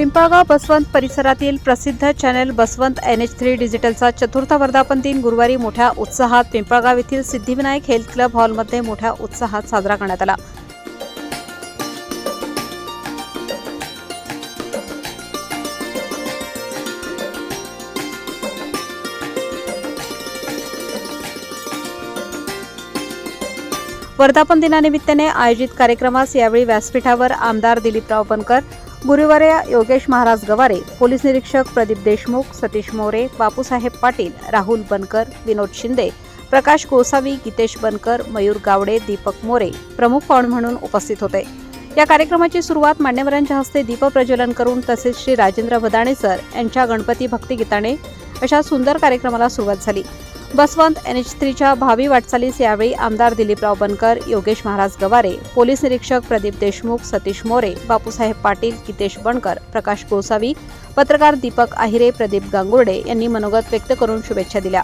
पिंपळगाव बसवंत परिसरातील प्रसिद्ध channel Baswant N H three डिजिटलचा चतुर्थ वर्धापन दिन गुरुवारी मोठ्या उत्साहात पिंपळगाव येथील सिद्धिविनायक हेल्थ क्लब हॉलमध्ये मोठ्या उत्साहात साजरा करण्यात आला. वर्धापन दिनानिमित्ताने आयोजित कार्यक्रमास यावेळी व्यासपीठावर आमदार दिलीपराव बनकर गुरुवारे योगेश महाराज गवारे पोलीस निरीक्षक प्रदीप देशमुख सतीश मोरे बापूसाहेब पाटील राहुल बनकर विनोद शिंदे प्रकाश गोसावी गीतेश बनकर मयूर गावडे दीपक मोरे प्रमुख पाहुणे म्हणून उपस्थित होते. या कार्यक्रमाची सुरुवात मान्यवरांच्या हस्ते दीपप्रज्वलन करून तसेच श्री राजेंद्र भदाणे सर यांच्या गणपती भक्तिगीताने अशा सुंदर कार्यक्रमाला सुरुवात झाली. बसवंत एन एच थ्रीच्या भावी वाटचालीस यावेळी आमदार दिलीपराव बनकर योगेश महाराज गवारे पोलीस निरीक्षक प्रदीप देशमुख सतीश मोरे बापूसाहेब पाटील कितेश बनकर प्रकाश गोसावी पत्रकार दीपक आहिरे प्रदीप गांगुर्डे यांनी मनोगत व्यक्त करून शुभेच्छा दिल्या.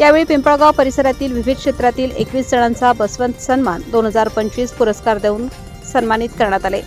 यावेळी पिंपळगाव परिसरातील विविध क्षेत्रातील एकवीस जणांचा बसवंत सन्मान दोन हजार पंचवीस पुरस्कार देऊन सन्मानित करण्यात आले.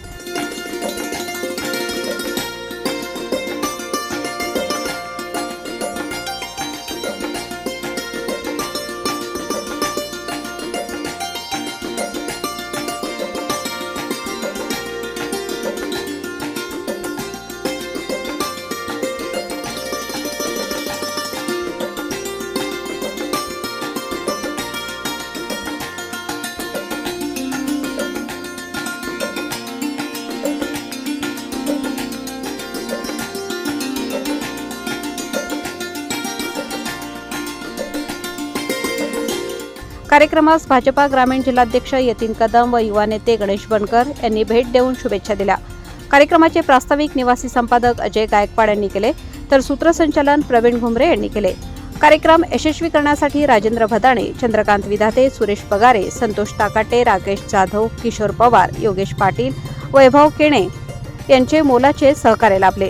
कार्यक्रमास भाजपा ग्रामीण जिल्हाध्यक्ष यतीन कदम व युवा नेते गणेश बनकर यांनी भेट देऊन शुभेच्छा दिल्या. कार्यक्रमाचे प्रास्ताविक निवासी संपादक अजय गायकवाड यांनी केले तर सूत्रसंचालन प्रवीण घुमरे यांनी केले. कार्यक्रम यशस्वी करण्यासाठी राजेंद्र भदाणे चंद्रकांत विधाते सुरेश पगारे संतोष ताकाटे राकेश जाधव किशोर पवार योगेश पाटील वैभव केणे यांचे मोलाचे सहकार्य लाभले.